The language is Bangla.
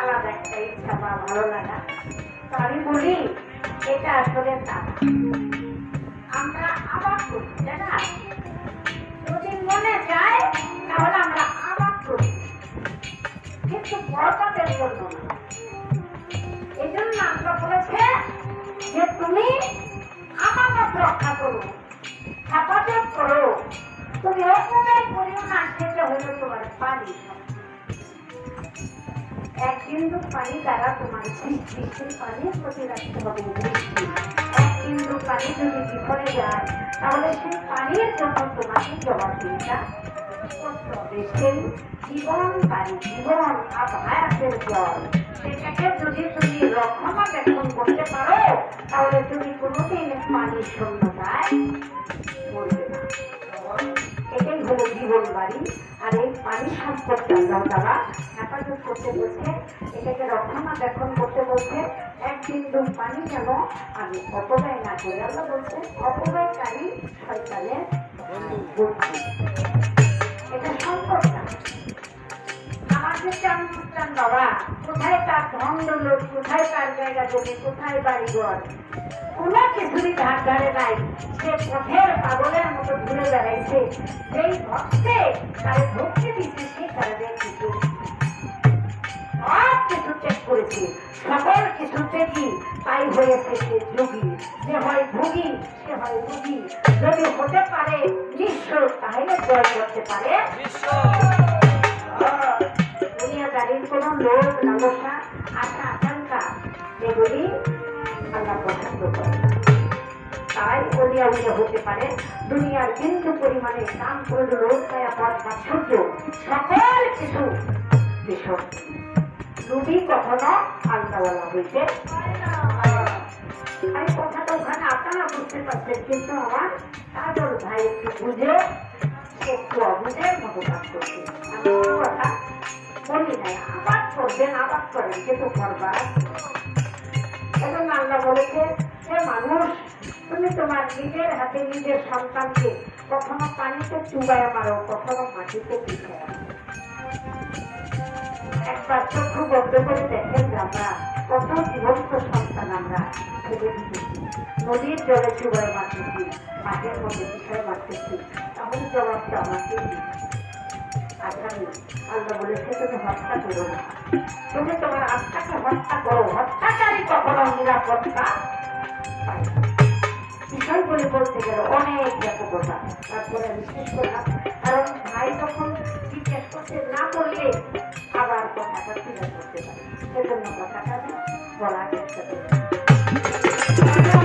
আলাদা একটা ইচ্ছা বা ভালো লাগা, তো আমি বলি, এটা আসলে তা। আমরা আবার করি না? যদি মনে যায় তাহলে আমরা আবার করি। কিন্তু বড়টাদের জন্য না। এই জন্য আমরা বলেছে যে তুমি আমাকে রক্ষা করো, হেফাজত করো। তুমি অপব্যয় করিও না, সেটা হলো তোমার পানি এক বিন্দু পানি দ্বারা তোমার সৃষ্টি সেই পানির প্রতি রাখতে হবে। এক বিন্দু পানি যদি বিফলে যায়, তাহলে সেই পানির জন্য তোমাকে জবাবদিহিতা করতে হবে সেই জীবন পানি, জীবন আবহায়াতের জল। সেটাকে যদি তুমি রক্ষণাবেক্ষণ করতে পারো, তাহলে তুমি কোনোদিন পানির শূন্যতায় এটাই হলো জীবন বাড়ি। আর এই পানি সম্পদটা আল্লাহ হেফাজত করতে বলছে, এটাকে রক্ষণাবেক্ষণ করতে বলছে এক বিন্দু পানি যেন আমি অপব্যয় না করি। আল্লাহ বলছে, অপব্যয়কারী শয়তানের এটা সম্পদ কোথায় তার ধন লোক কোথায় তার জায়গা জমি, কোথায় বাড়ি ঘর কোনো কিছুরই ধার নাই। সে পথের পাগলের মতো ঘুরে বেড়াইছে। সেই ভক্তে তার ভক্তি দিচ্ছে সে কারণে কিছু সব কিছু চেক করেছে। সকল কিছু চেকই তাই হয়েছে সে যোগী। যে হয় ভোগী, সে হয় রোগী। যদি হতে পারে নিঃস্ব তাহলে জয় করতে পারে। দুনিয়াদারির কোনো লোভ, লালসা, আশা, আকাঙ্ক্ষা, এগুলি আল্লাহ পছন্দ করে তাই অলিয়া উলিয়া হতে পারে। দুনিয়ার কিন্তু পরিমাণে কাম ক্রোধ লোভ ছায়া পথ মাৎসর্য সকল কিছু বিষয় রুবি কখনো আলতাওয়ালা হইতে আমি কথাটা ওখানে আপনারা বুঝতে পারছেন, কিন্তু আমার কাজল ভাই একটু বুঝে একটু অবুঝের মতো কাজ করছে। আমি কথা বলি নাই, আবাদ করবেন, আবাদ করেন, কিন্তু করবার। এবং আল্লাহ বলেছে সে মানুষ তুমি তোমার নিজের হাতে নিজের সন্তানকে কখনো পানিতে চুবায় মারো, কখনো মাটিতে পিছিয়ে একবার চক্ষু বন্ধ করে দেখেন আমরা কত জীবন্ত সন্তান আমরা। ফেলে দিতেছি নদীর জলে চুবায় মারতেছি, মাঠের মধ্যে পিছিয়ে মারতেছি, তাহলে জবাবটা আমাকে আগামী আল্লাহ তুমি হত্যা করো না। তুমি তোমার আত্মাকে হত্যা করো। হত্যাকারী কখনো নিরাপত্তা বিষয় বলে বলতে গেলে অনেক ব্যাপকতা তারপরে আমি শেষ করলাম। কারণ ভাই তখন জিজ্ঞেস করতে না করলে আবার কথাটা ফিরে করতে পারে। সেজন্য কথাটা বলার চেষ্টা করি